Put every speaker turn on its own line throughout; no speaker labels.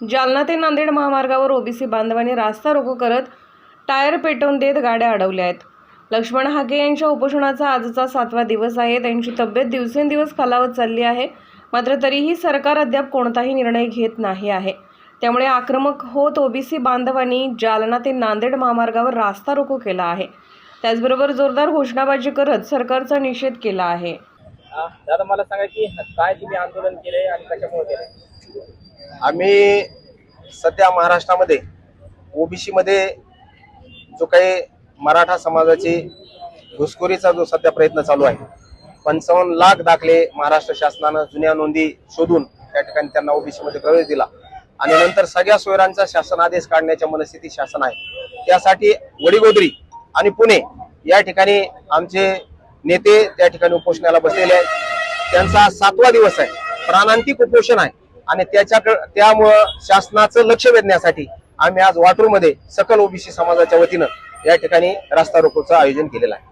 जालना ते नांदेड महामार्गावर ओबीसी बांधवांनी रास्ता रोको करत टायर पेटवून देत गाड्या अडवल्या आहेत. लक्ष्मण हाके यांच्या उपोषणाचा आजचा सातवा दिवस आहे. त्यांची तब्येत दिवसेंदिवस खालावत चालली आहे. मात्र तरीही सरकार अद्याप कोणताही निर्णय घेत नाही आहे. त्यामुळे आक्रमक होत ओबीसी बांधवांनी जालना ते नांदेड महामार्गावर रास्ता रोको केला आहे. त्याचबरोबर जोरदार घोषणाबाजी करत सरकारचा निषेध केला आहे.
दादा मला सांगा की काय तुम्ही आंदोलन केले आणि कशामुळे केले
आम्ही सध्या महाराष्ट्रामध्ये ओबीसीमध्ये जो काही मराठा समाजाची घुसखोरीचा जो सध्या प्रयत्न चालू आहे पंचावन्न लाख दाखले महाराष्ट्र शासनानं जुन्या नोंदी शोधून त्या ठिकाणी त्यांना ओबीसीमध्ये प्रवेश दिला. आणि नंतर सगळ्या सोयरांचा शासन आदेश काढण्याच्या मनस्थिती शासन आहे. त्यासाठी वडीगोदरी आणि पुणे या ठिकाणी आमचे नेते त्या ठिकाणी उपोषणाला बसलेले आहेत. त्यांचा सातवा दिवस आहे. प्राणांतिक उपोषण आहे. आणि त्याच्याकडे त्यामुळं शासनाचं लक्ष वेधण्यासाठी आम्ही आज वाटूरमध्ये सकल ओबीसी समाजाच्या वतीनं या ठिकाणी रास्ता रोकोचं आयोजन केलेलं आहे.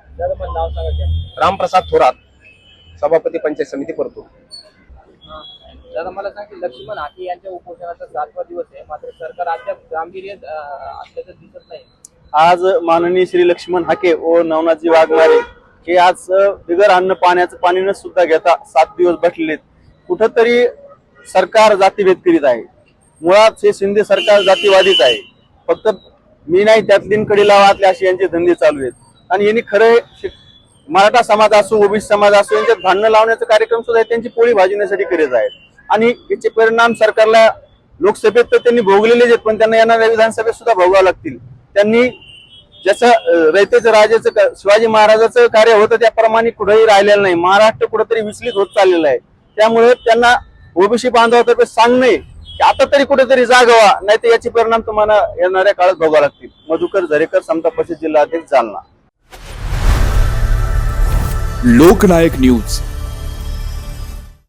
रामप्रसाद थोरात सभापती पंचायत समिती परतूर
हा. दादा मला सांगा की लक्ष्मण हाके यांच्या उपोषणाचा सातवा दिवस आहे मात्र सरकार अद्याप गांभीर्य असल्याचं दिसत नाही
आज माननीय श्री लक्ष्मण हाके व नवनाथजी वाघमारे हे आज बिगर अन्न पाण्याचं पाणी न सुद्धा घेता सात दिवस बसलेले आहेत. कुठंतरी सरकार जातीभेद करीत आहे. मुळात हे शिंदे सरकार जातीवादीच आहे. फक्त मी नाही त्यातलीन कडी लावातले असे यांचे धंदे चालू आहेत. आणि यांनी खरं मराठा समाज असो ओबीसी समाज असो यांच्यात भांडणं लावण्याचा कार्यक्रम सुद्धा त्यांची पोळी भाजण्यासाठी करीत आहेत आणि याचे परिणाम सरकारला लोकसभेत तर त्यांनी भोगलेलेच आहेत पण त्यांना येणाऱ्या विधानसभेत सुद्धा भोगावं लागतील. त्यांनी जसं रयतेचं राजाचं शिवाजी महाराजाचं कार्य होतं त्याप्रमाणे कुठेही राहिलेलं नाही. महाराष्ट्र कुठेतरी विचलित होत चाललेलं आहे. त्यामुळे त्यांना ओबीसी बांधवातर्फे सांगणे की आता तरी कुठेतरी जागवा नाही तर याचे परिणाम तुम्हाला येणाऱ्या काळात भोगावे लागतील. मधुकर झरेकर समता परिषद जिल्हा अध्यक्ष जालना.
लोकनायक न्यूज.